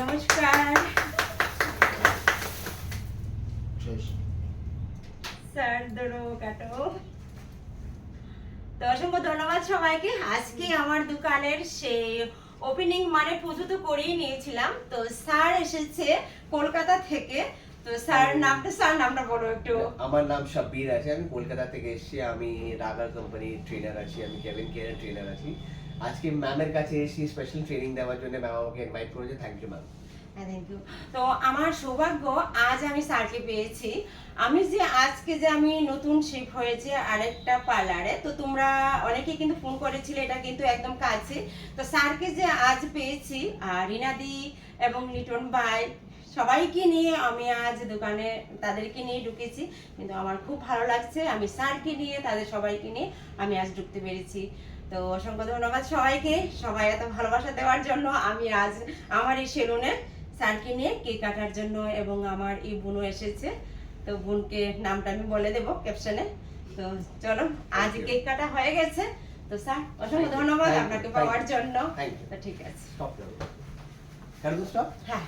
নমস্কার। স্যার দড়ো কাটো। তো অসংখ্য ধন্যবাদ সবাইকে। আজকে আমার দোকানের সেই ওপেনিং মানে পুজো তো করেই নিয়েছিলাম। তো স্যার এসেছে কলকাতা থেকে। তো স্যার নামটা স্যার নামটা বলো একটু। আমার নাম শাব্বির আছে আমি কলকাতা থেকে এসেছি আমি রাগার কোম্পানির ট্রেনার আছি আমি কেভিন কেয়ারের ট্রেনার আছি। আজকে ম্যামের কাছে এসেছি স্পেশাল ট্রেনিং দেওয়ার জন্য ম্যাম আমাকে ইনভাইট করেছে thank you ma'am thank you তো আমার সৌভাগ্য আজ আমি স্যারকে পেয়েছি। আমি যে আজকে যে আমি নতুন শিফট হয়েছে আরেকটা পার্লারে তো তোমরা অনেকে কিন্তু ফোন করেছিলে এটা কিন্তু একদম কাছে। তো স্যারকে যে আজ পেয়েছি আর রিনাদি এবং লিটন ভাই সবাইকে নিয়ে আমি আজ দোকানে তাদেরকে নিয়ে ঢুকেছি কিন্তু আমার খুব ভালো লাগছে। আমি স্যারকে নিয়ে তাদের সবাইকে নিয়ে আমি আজ ঢুকতে পেরেছি। তো অসংখ্য ধন্যবাদ সবাইকে। সবাই এত ভালোবাসা দেওয়ার জন্য আমি আজ আমার এই সেলুনে স্যারকে নিয়ে কেক কাটার জন্য এবং আমার এই বোনও এসেছে। তো বোনকে নামটা আমি বলে দেবো ক্যাপশনে। তো চলো আজ কেক কাটা হয়ে গেছে। তো স্যার অসংখ্য ধন্যবাদ আপনাকে পাওয়ার জন্য। তো ঠিক আছে। হ্যাঁ।